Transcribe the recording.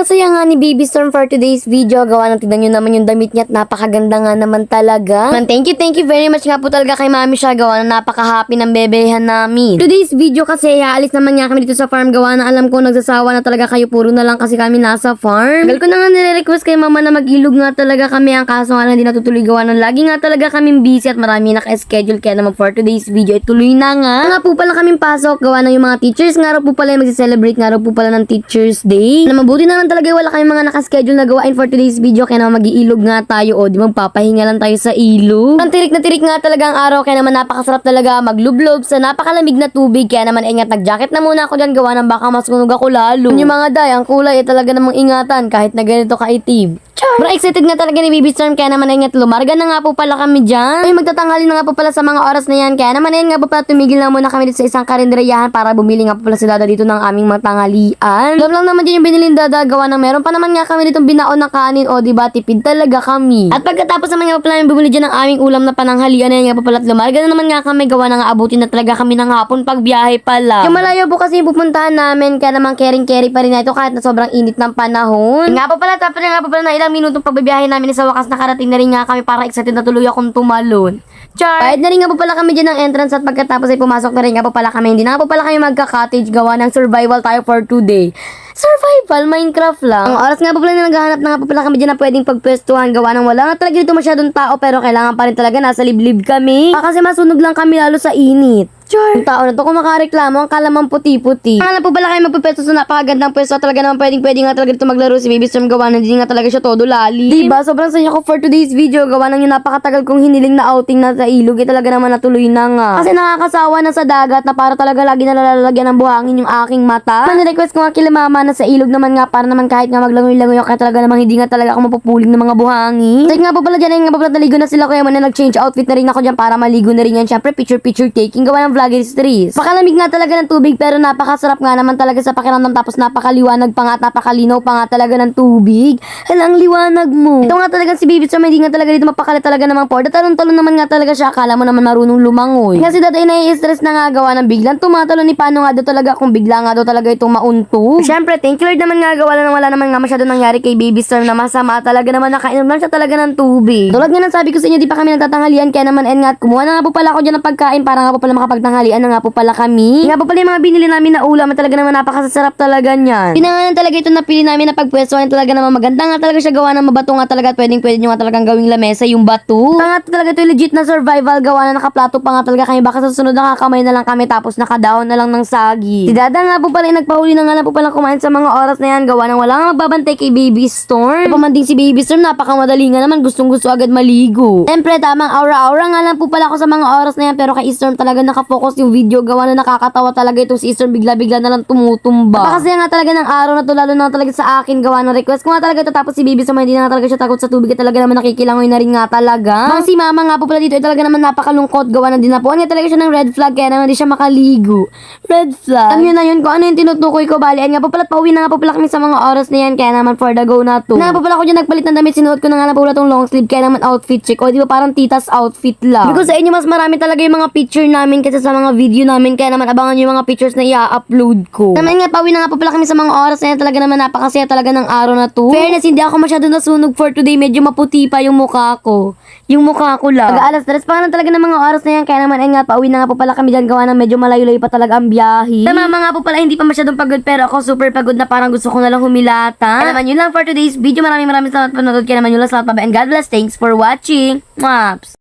Parang saya nga ni Baby Storm for today's video. Gawa ng tignan nyo naman yung damit niya at napakaganda nga naman talaga. Man, thank you, thank you very much nga po talaga kay Mami siya. Gawa ng napaka-happy ng bebehan namin. Today's video kasi, aalis naman nga kami dito sa farm. Gawa na alam ko nagsasawa na talaga kayo. Puro na lang kasi kami nasa farm. Tagal ko na nga nire-request kay Mama na mag-ilog nga talaga kami. Ang kaso nga hindi natutuloy gawa ng lagi nga talaga kaming busy at marami naka-schedule. Kaya naman for today's video, ituloy na nga. Nga po pala kaming pasok. Gawa na yung mga teachers. Nga raw po pala yung mag-celebrate nga raw po pala ng Teacher's Day. Na mabuti na lang talaga wala kayong mga nakaschedule na gawain for today's video. Kaya naman mag-iilog nga tayo. O, di magpapahinga lang tayo sa ilog. Ang tirik na tirik nga talaga ang araw. Kaya naman napakasarap talaga maglublob sa napakalamig na tubig. Kaya naman ingat nag-jacket na muna ako dyan. Gawa ng baka masunog ako lalo. Yung mga day, ang kulay ay talaga namang ingatan kahit na ganito kaitim. Bro, excited nga talaga ni Baby Storm kaya naman ingat lumarga na nga po pala kami dyan. Ay, magtatanghali na nga po pala sa mga oras na yan. Kaya naman ayun nga po pala tumigil na muna kami dito sa isang karinderyahan para bumili nga po pala si Dada dito ng aming mga tanghalian. Alam lang naman din yung binili ni Dada gawa ng meron pa naman nga kami dito binaon na kanin o diba tipid talaga kami. At pagkatapos naman nga po pala bumili dyan ng aming ulam na pananghalian na yan nga po pala lumarga na naman nga kami gawa na nga abutin na talaga kami ng hapon pag biyahe pala. Yung malayo po kasi yung pupuntahan namin kaya naman caring-carry pa rin na ito kahit na sobrang init ng panahon. Nga po pala tapos nga po pala na ilang minutong pagbibiyahe namin sa wakas nakarating na rin nga kami para excited na tuloy akong tumalon. Char! Bayad na rin nga po pala kami dyan ng entrance at pagkatapos ay pumasok na rin nga po pala kami. Hindi na nga po pala kami magka-cottage gawa ng survival tayo for today. Survival, Minecraft lang. Ang oras nga po pala na naghahanap na nga po pala kami dyan na pwedeng pagpwestuhan gawa ng wala nga talaga dito masyadong tao pero kailangan pa rin talaga nasa liblib kami. Ah, kasi masunog lang kami lalo sa init. Char. Yung tao na to kung makareklamo, ang kalaman puti-puti. Ang alam po pala kayo magpupwesto sa napakagandang pwesto talaga naman pwedeng pwede nga talaga dito maglaro si Baby Storm gawa na hindi nga talaga siya todo lali. Diba? Sobrang saya ko for today's video gawa ng yung napakatagal kong hiniling na outing na sa ilog. Eh talaga naman natuloy na nga. Kasi nakakasawa na sa dagat na para talaga lagi na nalalagyan ng buhangin yung aking mata. Man, request ko nga kila mama na sa ilog naman nga para naman kahit nga maglangoy-langoy ako talaga namang hindi nga talaga ako mapupuling ng mga buhangin. Like nga po pala dyan, nga po pala naligo na sila kaya man na nag-change outfit na rin ako dyan para maligo na rin yan. Syempre picture-picture taking gawa ng vlogger trees. Pakalamig nga talaga ng tubig pero napakasarap nga naman talaga sa pakiramdam tapos napakaliwanag pa nga at napakalinaw pa nga talaga ng tubig. Halang liwanag mo. Ito nga talaga si Baby Storm, hindi nga talaga dito mapakali talaga namang por. Talon-talon naman nga talaga siya. Akala mo naman marunong lumangoy. Kasi dati nai-stress na nga gawa ng biglang tumatalo ni paano nga daw talaga kung bigla nga daw talaga itong mauntog. Siyempre, thank Lord naman nga gawa na wala naman nga masyado nangyari kay Baby Storm na masama talaga naman nakainom lang siya talaga ng tubig. Tulad nga ng sabi ko sa inyo, di pa kami nagtatanghalian kaya naman en nga kumuha na nga po pala ako dyan ng pagkain para nga po pala makapagtanghalian na nga po pala kami. Nga po pala yung mga binili namin na ulam at talaga naman napakasasarap talaga niyan. Pinangalan talaga ito napili namin na pagpwestuhan talaga naman maganda nga talaga siya gawa ng mabato nga talaga at pwedeng pwede nyo nga talagang gawing lamesa yung bato. Pa nga talaga ito yung legit na survival gawa na nakaplato pa nga talaga kami baka sa susunod nakakamay na lang kami tapos nakadaon na lang ng sagi. Si Dada nga po pala yung nagpahuli na nga lang po pala kumain sa mga oras na yan gawa ng wala nga magbabantay kay Baby Storm. Pamanding si Baby Storm napakamadali nga naman gustong gusto agad maligo. Siyempre tamang aura-aura nga lang po pala ako sa mga oras na yan pero kay Storm talaga nakafocus yung video gawa na nakakatawa talaga itong si Storm bigla-bigla na lang tumutumba. Baka kasi nga talaga ng araw na to lalo na talaga sa akin gawa ng request ko nga talaga ito tapos si Baby Storm hindi na nga talaga siya takot sa tubig at talaga naman nakikilangoy na rin nga talaga. Bang si Mama nga po pala dito ay talaga naman napakalungkot gawa ng dinapuan nga talaga siya ng red flag kaya naman di siya makaligo. Red flag. Alam nyo na yun kung ano yung tinutukoy ko bali. Ayan nga po pala pauwi na nga po pala kami sa mga oras na yan kaya naman for the go na to. Na po pala ako dyan nagpalit ng damit sinuot ko na nga na po pala tong long sleeve kaya naman outfit check. O di ba parang titas outfit lang. Because sa inyo mas marami talaga yung mga picture namin kasi sa mga video namin kaya naman abangan nyo yung mga pictures na i-upload ko. Naman nga pauwi na nga po pala kami sa mga oras na yan talaga naman napakasaya talaga ng araw na to. Fairness hindi ako masyado nasunog for today medyo maputi pa yung mukha ko. Yung mukha ko lang. Pag-aalas tres pa na talaga ng mga oras na yan kaya naman ay nga pauwi na nga po pala kami dyan gawa ng medyo malayo-layo pa talaga ang biyahe. Sa mama nga po pala hindi pa masyadong pagod pero ako super pagod na parang gusto ko na lang humilata. Kaya naman yun lang for today's video. Maraming maraming salamat panonood. Kaya naman yun lang salamat pa and God bless. Thanks for watching. Maps.